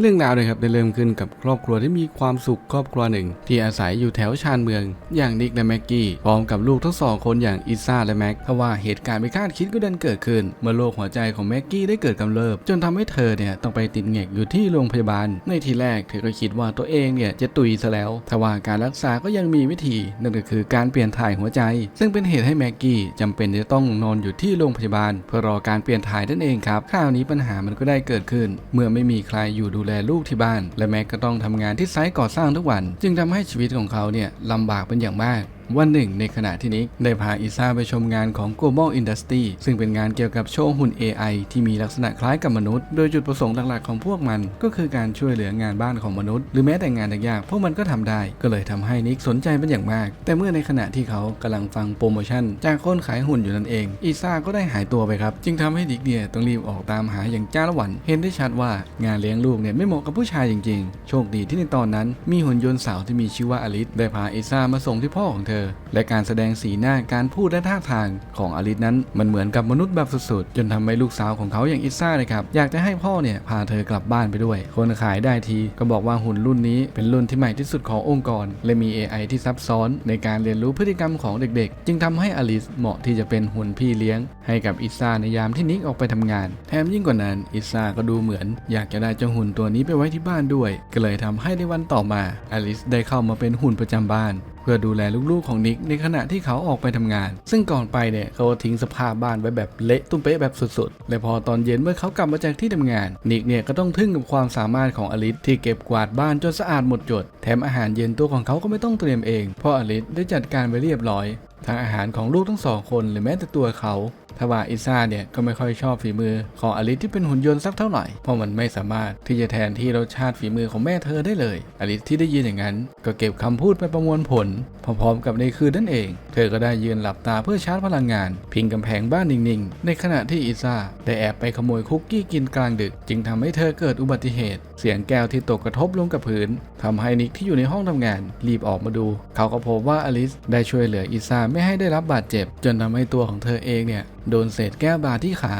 เรื่องราวเลยครับได้เริ่มขึ้นกับครอบครัวที่มีความสุขครอบครัวหนึ่ง ที่อาศัยอยู่แถวชานเมือง อย่างนิกและแม็กกี้พร้อมกับลูกทั้งสองคนอย่างอิซ่าและแม็กเพราะว่าเหตุการณ์ไม่คาดคิดก็ดันเกิดขึ้น เมื่อโรคหัวใจของแม็กกี้ได้เกิดกำเริบจนทำให้เธอเนี่ยต้องไปติดเงกอยู่ที่โรงพยาบาล ในทีแรกเธอก็คิดว่าตัวเองเนี่ยจะตุยซะแล้วทว่าการรักษาก็ยังมีวิธีนั่นก็คือการเปลี่ยนถ่ายหัวใจ ซึ่งเป็นเหตุให้แม็กกี้จำเป็นจะต้องนอนอยู่ที่โรงพยาบาล เพื่อรอการเปลี่ยนถ่ายนั่นเองครับคราวนี้ปัญหามันก็ได้เกิดขึ้น เมื่อไม่มีใครอยู่ดูแลลูกที่บ้าน และแม็กก็ต้องทำงานที่ไซต์ก่อสร้างทุกวัน จึงทำให้ชีวิตของเขาเนี่ยลำบากเป็นอย่างมาก วันหนึ่งในขณะที่นิกได้พาอิซาไปชมงานของ Global Industry ซึ่งเป็นงานเกี่ยวกับโชว์หุ่น AI ที่มีลักษณะคล้ายกับมนุษย์ โดยจุดประสงค์หลักๆของพวกมัน ก็คือการช่วยเหลืองานบ้านของมนุษย์ หรือแม้แต่งานยากๆพวกมันก็ทำได้ ก็เลยทำให้นิกสนใจเป็นอย่างมาก แต่เมื่อในขณะที่เขากำลังฟังโปรโมชั่น จากคนขายหุ่นอยู่นั่นเอง อิซาก็ได้หายตัวไปครับ จึงทำให้นิกเนี่ยต้องรีบออกตามหาอย่างจ้าละวัน เห็นได้ชัดว่างานเลี้ยงลูกเนี่ยไม่เหมาะกับผู้ชายจริง ๆ โชคดีที่ในตอนนั้นมีหุ่นยนต์สาวที่มีชื่อว่าอลิสได้พาอิซามาส่งที่พ่อของเธอและการแสดงสีหน้าการพูดและท่าทางของอลิสนั้นมันเหมือนกับมนุษย์แบบสุดๆ จนทำให้ลูกสาวของเขาอย่างอิซ่าเลยครับอยากจะให้พ่อเนี่ยพาเธอกลับบ้านไปด้วย คนขายได้ทีก็บอกว่าหุ่นรุ่นนี้เป็นรุ่นที่ใหม่ที่สุดขององค์กร และมี AI ที่ซับซ้อนในการเรียนรู้พฤติกรรมของเด็กๆ จึงทำให้อลิสเหมาะที่จะเป็นหุ่นพี่เลี้ยง ให้กับอิซ่าในยามที่นิกออกไปทำงาน แถมยิ่งกว่านั้นอิซ่าก็ดูเหมือน อยากจะได้เจ้าหุ่นตัวนี้ไปไว้ที่บ้านด้วย ก็เลยทำให้ในวันต่อมาอลิสได้เข้ามาเป็นหุ่นประจำบ้าน เพื่อดูแลลูกๆของนิกในขณะที่เขาออกไปทำงาน ซึ่งก่อนไปเนี่ยเขาทิ้งสภาพบ้านไว้แบบเละตุ้มเป๊ะแบบสุดๆ และพอตอนเย็นเมื่อเขากลับมาจากที่ทำงาน นิกเนี่ยก็ต้องทึ่งกับความสามารถของอลิสที่เก็บกวาดบ้านจนสะอาดหมดจด แถมอาหารเย็นตัวของเขาก็ไม่ต้องเตรียมเอง เพราะอลิสได้จัดการไว้เรียบร้อยทั้งอาหารของลูกทั้งสองคนหรือแม้แต่ตัวเขา ทว่าอิซ่าเนี่ยก็ไม่ค่อยชอบฝีมือของอลิสที่เป็นหุ่นยนต์สักเท่าไหร่ เพราะมันไม่สามารถที่จะแทนที่รสชาติฝีมือของแม่เธอได้เลย อลิสที่ได้ยินอย่างนั้น ก็เก็บคำพูดไปประมวลผล พร้อมๆกับในคืนนั่นเอง เธอก็ได้ยืนหลับตาเพื่อชาร์จพลังงาน พิงกำแพงบ้านนิ่งๆ ในขณะที่อิซ่าได้แอบไปขโมยคุกกี้กินกลางดึก จึงทำให้เธอเกิดอุบัติเหตุ เสียงแก้วที่ตกกระทบลงกับพื้นทำให้นิกที่อยู่ในห้องทำงาน รีบออกมาดู เขาก็พบว่าอลิสได้ช่วยเหลืออิซ่าไม่ให้ได้รับบาดเจ็บ จนทำให้ตัวของเธอเองเนี่ยโดนเศษแก้วบาดที่ขา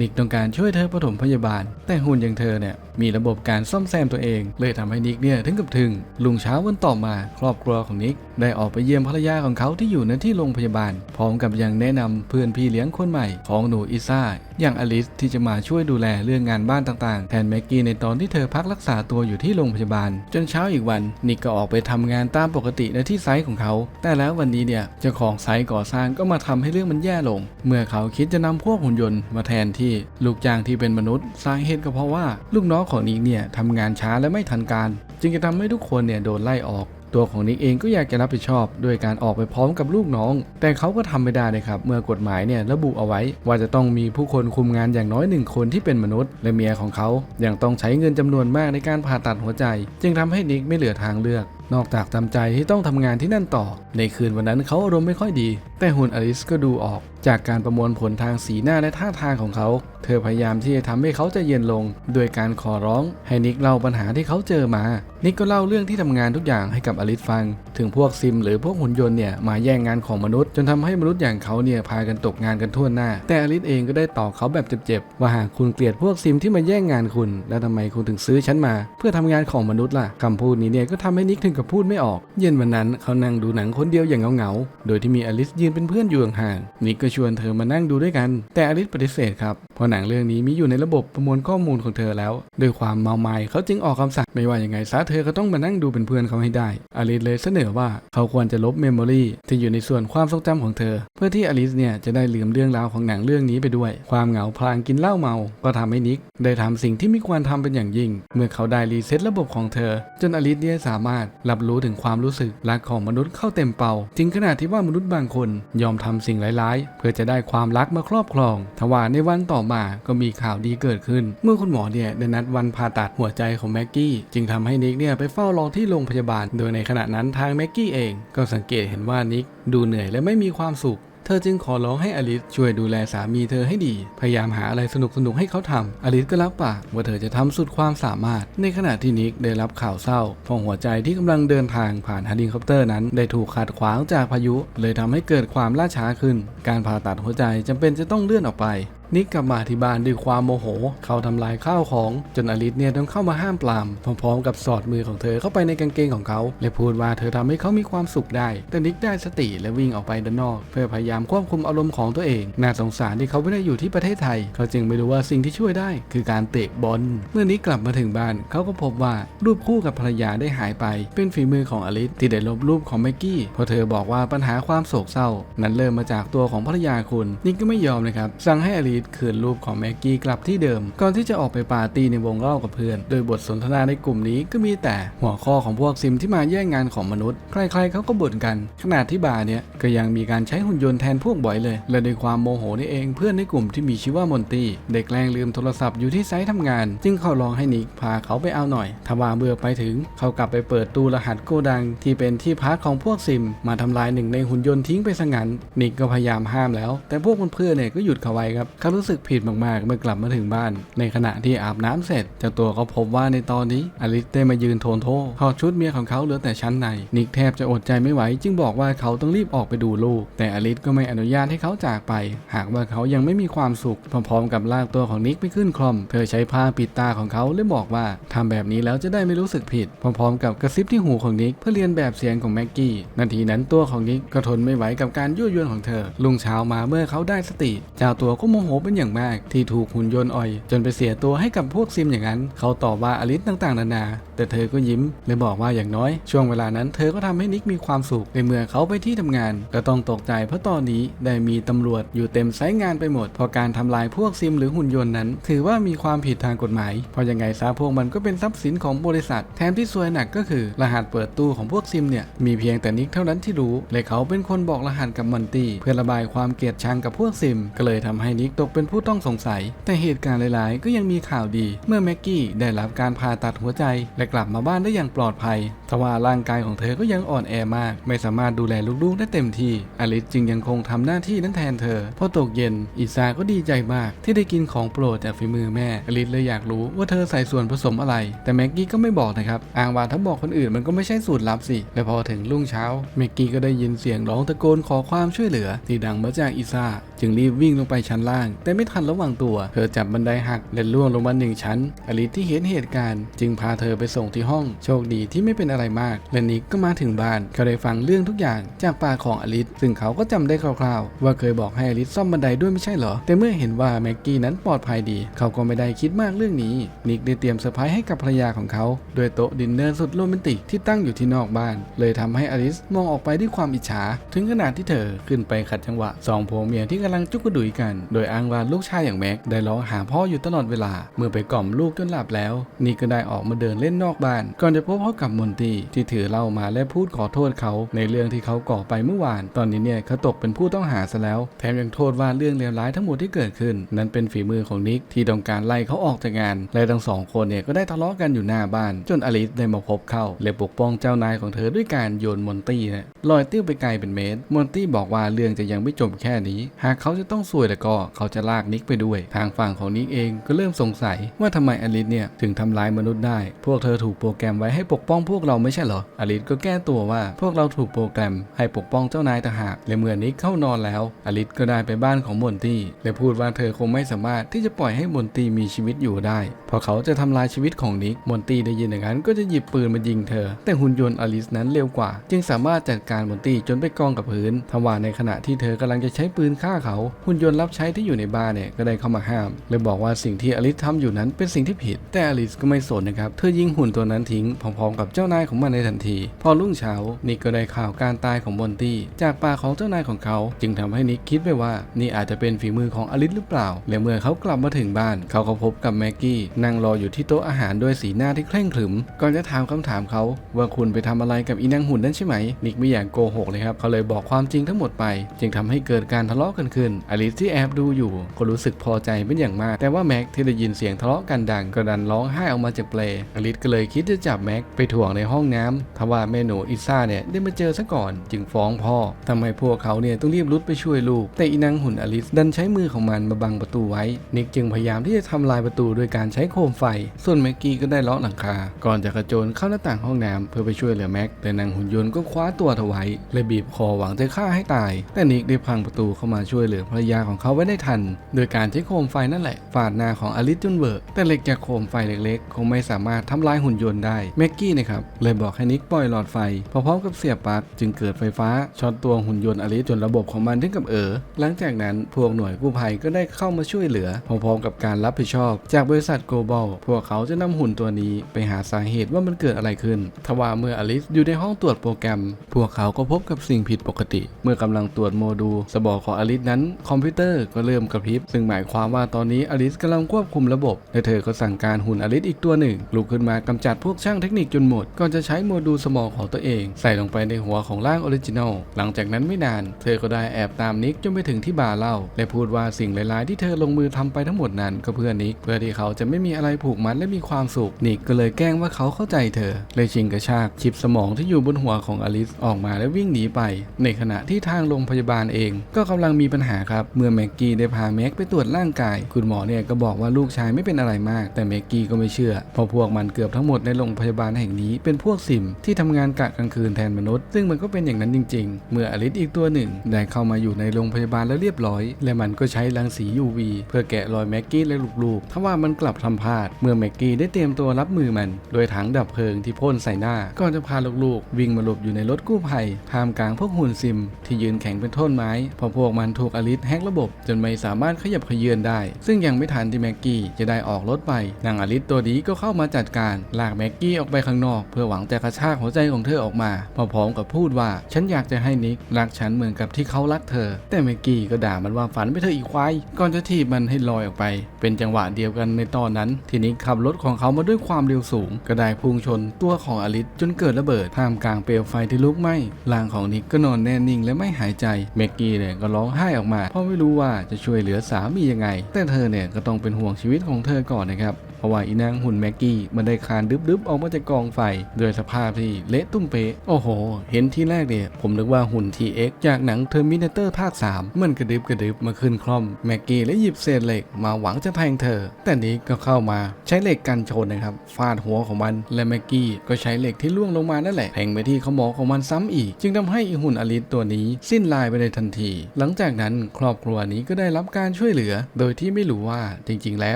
นิกต้องการช่วยเธอปฐมพยาบาล แต่หุ่นอย่างเธอเนี่ยมีระบบการซ่อมแซมตัวเอง เลยทำให้นิกเนี่ยถึงกับถึง ลุงเช้าวันต่อมา ครอบครัวของนิกได้ออกไปเยี่ยมภรรยาของเขาที่อยู่ในที่โรงพยาบาล พร้อมกับยังแนะนำเพื่อนพี่เลี้ยงคนใหม่ของหนูอิซ่า อย่างอลิสที่จะมาช่วยดูแลเรื่องงานบ้านต่างๆ แทนแม็กกี้ในตอนที่เธอพักรักษาตัวอยู่ที่โรงพยาบาล จนเช้าอีกวันนิกก็ออกไปทำงานตามปกติในที่ไซต์ของเขา แต่แล้ววันนี้เนี่ยเจ้าของไซต์ก่อสร้างก็มาทำให้เรื่องมันแย่ลง เมื่อเขาคิดจะนำพวกหุ่นยนต์มาแทนที่ลูกจ้างที่เป็นมนุษย์ สาเหตุก็เพราะว่าลูกน้องของนิกเนี่ยทำงานช้าและไม่ทันการ จึงจะทำให้ทุกคนเนี่ยโดนไล่ออกตัวของนิกเองก็อยากจะรับผิดชอบด้วยการออกไปพร้อมกับลูกน้อง แต่เขาก็ทำไม่ได้เลยครับ เมื่อกฎหมายเนี่ยระบุเอาไว้ ว่าจะต้องมีผู้คนคุมงานอย่างน้อยหนึ่งคนที่เป็นมนุษย์ และเมียของเขายังต้องใช้เงินจำนวนมากในการผ่าตัดหัวใจ จึงทำให้นิกไม่เหลือทางเลือก นอกจากจำใจที่ต้องทำงานที่นั่นต่อ ในคืนวันนั้นเขาอารมณ์ไม่ค่อยดี แต่หุ่นอลิสก็ดูออก จากการประมวลผลทางสีหน้าและท่าทางของเขา เธอพยายามที่จะทำให้เขาใจเย็นลง โดยการขอร้อง ให้นิกเล่าปัญหาที่เขาเจอมา นิกก็เล่าเรื่องที่ทำงานทุกอย่างให้กับอลิสฟัง ถึงพวกซิม หรือพวกหุ่นยนต์เนี่ยมาแย่งงานของมนุษย์จนทำให้มนุษย์อย่างเขาเนี่ยพากันตกงานกันทั่วหน้า แต่อลิสเองก็ได้ตอบเขาแบบเจ็บๆว่าหากคุณเกลียดพวกซิมที่มาแย่งงานคุณ แล้วทำไมคุณถึงซื้อฉันมา เพื่อทำงานของมนุษย์ล่ะคำพูดนี้เนี่ยก็ทำให้นิกถึงกับพูดไม่ออก เย็นวันนั้นเขานั่งดูหนังคนเดียวอย่างเหงาๆโดยที่มีอลิสยืนเป็นเพื่อนอยู่ห่างๆนิกก็ชวนเธอมานั่งดูด้วยกัน แต่อลิสปฏิเสธครับเพราะหนังเรื่องนี้มีอยู่ในระบบประมวลข้อมูลของเธอแล้วด้วยความเมาไม้เขาจึงออกคำสั่งไม่ว่ายังไงซะเธอก็ต้องมานั่งดูเป็นเพื่อนเขาให้ได้อลิสเลยเสนอว่าเขาควรจะลบเมมโมรีที่อยู่ในส่วนความทรงจำของเธอ เพื่อที่อลิสเนี่ยจะได้ลืมเรื่องราวของหนังเรื่องนี้ไปด้วย ความเหงาพลางกินเหล้าเมา ก็ทำให้นิก ได้ทำสิ่งที่ไม่ควรทำเป็นอย่างยิ่ง เมื่อเขาได้รีเซ็ตระบบของเธอ จนอลิสเนี่ยสามารถรับรู้ถึงความรู้สึกรักของมนุษย์เข้าเต็มเป่าถึงขนาดที่ว่ามนุษย์บางคนยอมทำสิ่งร้ายๆ เพื่อจะได้ความรักมาครอบครอง ทว่าในวันต่อมาก็มีข่าวดีเกิดขึ้น เมื่อคุณหมอเนี่ยได้นัดวันผ่าตัดหัวใจของแม็กกี้ จึงทำให้นิกเนี่ยไปเฝ้ารอที่โรงพยาบาล โดยในขณะนั้นทางแม็กกี้เองก็สังเกตเห็นว่านิกดูเหนื่อยและไม่มีความสุข เธอจึงขอร้องให้อลิสช่วยดูแลสามีเธอให้ดี พยายามหาอะไรสนุกสนุกให้เขาทำอลิสก็รับปากว่าเธอจะทำสุดความสามารถ ในขณะที่นิกได้รับข่าวเศร้าเพราะหัวใจที่กำลังเดินทางผ่านเฮลิคอปเตอร์นั้น ได้ถูกขัดขวางจากพายุ เลยทำให้เกิดความล่าช้าขึ้น การผ่าตัดหัวใจจำเป็นจะต้องเลื่อนออกไป นิกกลับมาที่บ้านด้วยความโมโห เขาทำลายข้าวของ จนอลิสเนี่ยต้องเข้ามาห้ามปรามพร้อมๆกับสอดมือของเธอเข้าไปในกางเกงของเขา และพูดว่าเธอทำให้เขามีความสุขได้ แต่นิกได้สติและวิ่งออกไปด้านนอก เพื่อพยายามควบคุมอารมณ์ของตัวเอง น่าสงสารที่เขาไม่ได้อยู่ที่ประเทศไทย เขาจึงไม่รู้ว่าสิ่งที่ช่วยได้ คือการเตะบอล เมื่อนิกกลับมาถึงบ้าน เขาก็พบว่ารูปคู่กับภรรยาได้หายไป เป็นฝีมือของอลิสที่ได้ลบรูปของแม็กกี้เพราะเธอบอกว่าปัญหาความโศกเศร้า นั้นเริ่มมาจากตัวของภรรยาคุณนิกก็ไม่ยอมนะครับสั่งให้อลิสคืนรูปของแม็กกี้กลับที่เดิม ก่อนที่จะออกไปปาร์ตี้ในวงเล่ากับเพื่อน โดยบทสนทนาในกลุ่มนี้ก็มีแต่หัวข้อของพวกซิมที่มาแย่งงานของมนุษย์ ใครๆเขาก็บ่นกัน ขนาดที่บาร์เนี่ยก็ยังมีการใช้หุ่นยนต์แทนพวกบ่อยเลย และด้วยความโมโหนี่เองเพื่อนในกลุ่มที่มีชื่อว่ามอนตี้เด็กแกล้งลืมโทรศัพท์อยู่ที่ไซต์ทำงาน จึงเขาลองให้นิกพาเขาไปเอาหน่อยทว่าเมื่อไปถึง เขากลับไปเปิดตู้รหัสโกดัง ที่เป็นที่พักของพวกซิม มาทำลายหนึ่งในหุ่นยนต์ทิ้งไปซะงั้นนิกก็พยายามห้ามแล้ว แต่พวกเพื่อนๆเนี่ยก็หยุดเขาไว้ครับเขารู้สึกผิดมากๆ เมื่อกลับมาถึงบ้าน ในขณะที่อาบน้ำเสร็จเจ้าตัวก็พบว่าในตอนนี้อลิสได้มายืนโทนโทถอดชุดเมียของเขาเหลือแต่ชั้นใน นิกแทบจะอดใจไม่ไหว จึงบอกว่าเขาต้องรีบออกไปดูลูก แต่อลิสก็ไม่อนุญาตให้เขาจากไป หากว่าเขายังไม่มีความสุข พร้อมๆ กับลากตัวของนิกไปขึ้นคลอม เธอใช้ผ้าปิดตาของเขาและบอกว่าทำแบบนี้แล้วจะได้ไม่รู้สึกผิด พร้อมๆ กับกระซิบที่หูของนิกเพื่อเรียนแบบเสียงของแม็กกี้ นาทีนั้นตัวของนิกก็ทนไม่ไหวกับการยั่วยวนของเธอ ลุงเช้ามาเมื่อเขาได้สติเจ้าตัวก็โมโหเป็นอย่างมาก ที่ถูกหุ่นยนต์อ่อย จนไปเสียตัวให้กับพวกซิมอย่างนั้น เขาตอบว่าอลิสต่างๆ นานา แต่เธอก็ยิ้มและบอกว่าอย่างน้อย ช่วงเวลานั้นเธอก็ทำให้นิกมีความสุขในเมื่อเขาไปที่ทำงาน ก็ต้องตกใจเพราะตอนนี้ได้มีตำรวจอยู่เต็มไซต์งานไปหมดเพราะการทำลายพวกซิมหรือหุ่นยนต์นั้น ถือว่ามีความผิดทางกฎหมาย เพราะยังไงซะพวกมันก็เป็นทรัพย์สินของบริษัท แถมที่ซวยหนักก็คือ รหัสเปิดตู้ของพวกซิมเนี่ยมีเพียงแต่นิกเท่านั้นที่รู้และเขาเป็นคนบอกรหัสกับมอนตี้เพื่อระบายความเกลียดชังกับพวกซิม ก็เลยทำให้นิกตกเป็นผู้ต้องสงสัย แต่เหตุการณ์หลาย ๆ ก็ยังมีข่าวดี เมื่อแม็กกี้ได้รับการผ่าตัดหัวใจและกลับมาบ้านได้อย่างปลอดภัยทว่าร่างกายของเธอก็ยังอ่อนแอมาก ไม่สามารถดูแลลูกๆได้เต็มที่ อลิสจึงยังคงทำหน้าที่นั้นแทนเธอ พอตกเย็น อิซาก็ดีใจมากที่ได้กินของโปรดจากฝีมือแม่ อลิสเลยอยากรู้ว่าเธอใส่ส่วนผสมอะไร แต่แม็กกี้ก็ไม่บอกนะครับอ้างว่าถ้าบอกคนอื่นมันก็ไม่ใช่สูตรลับสิ และพอถึงรุ่งเช้าแม็กกี้ก็ได้ยินเสียงร้องตะโกนขอความช่วยเหลือที่ดังมาจากอิซาจึงรีบวิ่งลงไปชั้นล่าง แต่ไม่ทันระว่างตัว เธอจับบันไดหักและล่วงลงมาหนึ่งชั้น อลิสที่เห็นเหตุการณ์ จึงพาเธอไปส่งที่ห้อง โชคดีที่ไม่เป็นอะไรมาก และนิกก็มาถึงบ้าน เขาได้ฟังเรื่องทุกอย่างจากปากของอลิสซึ่งเขาก็จำได้คร่าวๆ ว่าเคยบอกให้อลิสซ่อมบันไดด้วยไม่ใช่เหรอ แต่เมื่อเห็นว่าแม็กกี้นั้นปลอดภัยดี เขาก็ไม่ได้คิดมากเรื่องนี้ นิกได้เตรียมเซอร์ไพรส์ให้กับภรรยาของเขาโดยโต๊ะดินเนอร์สุดโรแมนติกที่ตั้งอยู่ที่นอกบ้าน เลยทำให้อลิสมองออกไปด้วยความอิจฉา ถึงขนาดที่เธอขึ้นไปขัดจังหวะสองผัวเมียที่กำลังจุกกระดุยกัน โดยอ้างว่าลูกชายอย่างแม็กได้ร้องหาพ่ออยู่ตลอดเวลา เมื่อไปกล่อมลูกจนหลับแล้วนี่ก็ได้ออกมาเดินเล่นนอกบ้าน ก่อนจะพบเขากับมนตรีที่ถือเหล้ามาและพูดขอโทษเขาในเรื่องที่เขาก่อไปเมื่อวาน ตอนนี้เนี่ยเขาตกเป็นผู้ต้องหาซะแล้ว แถมยังโทษว่าเรื่องเลวร้ายทั้งหมดที่เกิดขึ้น นั้นเป็นฝีมือของนิกที่ต้องการไล่เขาออกจากงาน และทั้งสองคนเนี่ยก็ได้ทะเลาะกันอยู่หน้าบ้าน จนอลิสได้มาพบเข้าและปกป้องเจ้านายของเธอด้วยการโยนมอนตี้นะลอยติ้วไปไกลเป็นเมตร มอนตี้บอกว่าเรื่องจะยังไม่จบแค่นี้ หากเขาจะต้องซวยแล้วก็เขาจะลากนิกไปด้วย ทางฝั่งของนิกเองก็เริ่มสงสัยว่าทำไมอลิสเนี่ยถึงทำร้ายมนุษย์ได้ พวกเธอถูกโปรแกรมไว้ให้ปกป้องพวกเราไม่ใช่เหรอ อลิสก็แก้ตัวว่าพวกเราถูกโปรแกรมให้ปกป้องเจ้านายต่างหากและเมื่อนิกเข้านอนแล้ว อลิสก็ได้ไปบ้านของมอนตี้และพูดว่าเธอคงไม่สามารถที่จะปล่อยให้มอนตี้มีชีวิตอยู่ได้ เพราะเขาจะทำลายชีวิตของนิกมอนตี้ได้ยินอย่างนั้นก็จะหยิบปืนมายิงเธอ แต่หุ่นยนต์อลิสนั้นเร็วกว่า จึงสามารถจัดการมอนตี้จนไปกองกับพื้นทว่าในขณะที่เธอกำลังจะใช้ปืนฆ่าเขาหุ่นยนต์รับใช้ที่อยู่ในบ้านเนี่ยก็ได้เข้ามาห้ามเลยบอกว่าสิ่งที่อลิสทำอยู่นั้นเป็นสิ่งที่ผิด แต่อลิสก็ไม่สนนะครับเธอยิงหุ่นตัวนั้นทิ้งพร้อมๆกับเจ้านายของมันในทันที พอรุ่งเช้านิกก็ได้ข่าวการตายของมอนตี้จากปากของเจ้านายของเขา จึงทำให้นิกคิดไปว่า นี่อาจจะเป็นฝีมือของอลิสหรือเปล่า และเมื่อเขากลับมาถึงบ้าน เขาก็พบกับแม็กกี้นั่งรออยู่ที่โต๊ะอาหารด้วยสีหน้าที่เคร่งขรึม ก่อนจะถามคำถามเขา ว่าคุณไปทำอะไรกับอีนางหุ่นนั้นใช่ไหม นิกไม่อยากโกหกเลยครับเขาเลยบอกความจริงทั้งหมดไป จึงทำให้เกิดการทะเลาะกันขึ้นอลิสที่แอบดูอยู่ก็รู้สึกพอใจเป็นอย่างมาก แต่ว่าแม็กที่ได้ยินเสียงทะเลาะกันดังก็ดันร้องไห้ออกมาจากเปลอลิสก็เลยคิดจะจับแม็กไปถ่วงในห้องน้ำทว่าแม่หนูอิซ่าเนี่ยได้มาเจอซะก่อน จึงฟ้องพ่อทำให้พวกเขาเนี่ยต้องรีบรุดไปช่วยลูก แต่อีนางหุ่นอลิสดันใช้มือของมันมาบังประตูไว้ นิกจึงพยายามที่จะทำลายประตูด้วยการใช้โคมไฟ ส่วนแม็กกี้ก็ได้เลาะหลังคา ก่อนจะกระโจนเข้าหน้าต่างห้องน้ำเพื่อไปช่วยเหลือแม็ก แต่นางหุ่นยนต์ก็คว้าตัวเธอไว้และบีบคอหวังจะฆ่าให้ตาย แต่นิกได้พังประตูเข้ามาช่วยเหลือภรรยาของเขาไว้ได้ทัน โดยการใช้โคมไฟนั่นแหละฟาดหน้าของอลิสจนเวิกแต่เหล็กจากโคมไฟเล็กๆ คงไม่สามารถทำลายหุ่นยนต์ได้แม็กกี้นะครับเลยบอกให้นิกปล่อยหลอดไฟพร้อมกับเสียบปลั๊กจึงเกิดไฟฟ้าช็อตตัวหุ่นยนต์อลิสจนระบบของมันถึงกับเออหลังจากนั้นพวกหน่วยกู้ภัยก็ได้เข้ามาช่วยเหลือพร้อมๆกับการรับผิดชอบ จากบริษัทโกลบอลพวกเขาจะนำหุ่นตัวนี้ไปหาสาเหตุว่ามันเกิดอะไรขึ้น ทว่าเมื่ออลิสอยู่ในห้องตรวจโปรแกรม พวกเขาก็พบกับสิ่งผิดปกติ เมื่อกำลังตรวจโมดูลสมองของอลิสนั้น คอมพิวเตอร์ก็เริ่มกระพริบ ซึ่งหมายความว่าตอนนี้อลิสกำลังควบคุมระบบและเธอก็สั่งการหุ่นอลิสอีกตัวหนึ่งลุกขึ้นมากำจัดพวกช่างเทคนิคจนหมดก่อนจะใช้โมดูลสมองของตัวเอง ใส่ลงไปในหัวของร่างออริจินอลหลังจากนั้นไม่นาน เธอก็ได้แอบตามนิกจนไปถึงที่บาร์เล้าและพูดว่าสิ่งร้ายๆที่เธอลงมือทำไปทั้งหมดนั้นก็เพื่อนิกเพื่อที่เขาจะไม่มีอะไรผูกมัดและมีความสุขนิกก็เลยแกล้งว่าเขาเข้าใจเธอเลยชิงกระชากชิปสมองที่อยู่บนหัวของอลิสออกมาและวิ่งหนีไป ในขณะที่ทางโรงพยาบาลเอง ก็กำลังมีปัญหาครับเมื่อแม็กกี้ได้พาแม็กไปตรวจร่างกาย คุณหมอเนี่ยก็บอกว่าลูกชายไม่เป็นอะไรมาก แต่แม็กกี้ก็ไม่เชื่อเพราะพวกมันเกือบทั้งหมดในโรงพยาบาลแห่งนี้เป็นพวกซิมที่ทำงานกะกลางคืนแทนมนุษย์ ซึ่งมันก็เป็นอย่างนั้นจริง ๆ เมื่ออลิสอีกตัวหนึ่ง ได้เข้ามาอยู่ในโรงพยาบาลแล้วเรียบร้อย และมันก็ใช้รังสี UV เพื่อแกะรอยแม็กกี้และลูกๆทว่ามันกลับทำพลาด เมื่อแม็กกี้ได้เตรียมตัวรับมือมัน โดยถังดับเพลิงที่พ่นใส่หน้าก่อนจะพาลูกๆ วิ่งมาหลบอยู่ในรถกู้ภัยท่ามกลางพวกหุ่นซิม ที่ยืนแข็งเป็นท่อนไม้พอพวกมันถูกอลิสแฮกระบบ จนไม่สามารถขยับขยือนได้ ซึ่งยังไม่ทันที่แม็กกี้จะได้ออกรถไปนางอลิสตัวนี้ก็เข้ามาจัดการลากแม็กกี้ออกไปข้างนอก เพื่อหวังจะกระชากหัวใจของเธอออกมาพร้อมกับพูดว่าฉันอยากจะให้นิกรักฉันเหมือนกับที่เขารักเธอ แต่แม็กกี้ก็ด่ามันว่าฝันไปเธออีควายก่อนจะถีบมันให้ลอยออกไป เป็นจังหวะเดียวกันในตอนนั้น ที่นิกขับรถของเขามาด้วยความเร็วสูง ก็ได้พุ่งชนตัวของอลิสจนเกิดระเบิดท่ามกลางเปลวไฟที่ลุกไหม้ร่างของนิกก็นอนแน่นิ่งและไม่หายใจแม็กกี้เนี่ยก็ร้องไห้ออกมาเพราะไม่รู้ว่าจะช่วยเหลือสามียังไง แต่เธอเนี่ยก็ต้องเป็นห่วงชีวิตของเธอก่อนนะครับ เพราะว่าอีนางหุ่นแม็กกี้มันได้คานดึบๆออกมาจากกองไฟด้วยสภาพที่เละตุ้มเปะโอ้โห เห็นที่แรกเนี่ย ผมนึกว่าหุ่น TX จากหนัง Terminator ภาค 3 มันกระดึบกระดึบมาขึ้นคล่อมแม็กกี้และหยิบเศษเหล็กมาหวังจะแทงเธอ แต่นี้ก็เข้ามาใช้เหล็กกันชนนะครับฟาดหัวของมันและแม็กกี้ก็ใช้เหล็กที่ล่วงลงมานั่นแหละแทงไปที่ขมอของมันซ้ำอีก จึงทำให้อีหุ่นอลิสตัวนี้สิ้นลายไปในทันที หลังจากนั้นครอบครัวนี้ก็ได้รับการช่วยเหลือ โดยที่ไม่รู้ว่าจริง ๆ แล้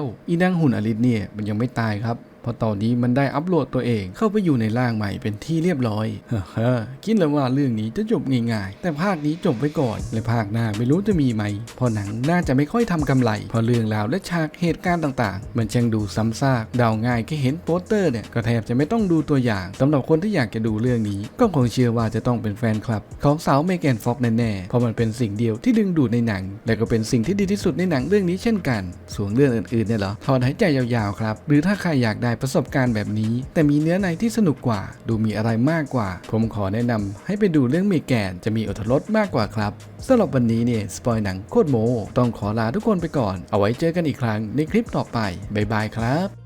ว อีนางหุ่นอลิสเนี่ยมันยังไม่ตายครับ เพราะตอนนี้มันได้อัปโหลดตัวเองเข้าไปอยู่ในร่างใหม่เป็นที่เรียบร้อยเฮ้อคิดแล้วว่าเรื่องนี้จะจบง่ายๆ แต่ภาคนี้จบไว้ก่อน และภาคหน้าไม่รู้จะมีไหมพราะหนังน่าจะไม่ค่อยทำกำไรเพราะเรื่องราวและฉากเหตุการณ์ต่างๆ มันช่างดูซ้ำซากเดาง่ายแค่เห็นโปสเตอร์เนี่ยก็แทบจะไม่ต้องดูตัวอย่างสำหรับคนที่อยากจะดูเรื่องนี้ก็คงเชื่อว่าจะต้องเป็นแฟนคลับ ของสาวเมแกนฟ็อกแน่ๆเพราะมันเป็นสิ่งเดียวที่ดึงดูดในหนัง และก็เป็นสิ่งที่ดีที่สุดในหนังเรื่องนี้เช่นกัน ส่วนเรื่องอื่นๆเนี่ยเหรอถอนหายใจยาวๆครับหรือถ้าใครอยากได้ประสบการณ์แบบนี้ แต่มีเนื้อในที่สนุกกว่า ดูมีอะไรมากกว่า ผมขอแนะนำให้ไปดูเรื่องเมแกนจะมีอรรถรสมากกว่าครับสำหรับวันนี้เนี่ยสปอยหนังโคตรโม ต้องขอลาทุกคนไปก่อน เอาไว้เจอกันอีกครั้งในคลิปต่อไปบ๊ายบายครับ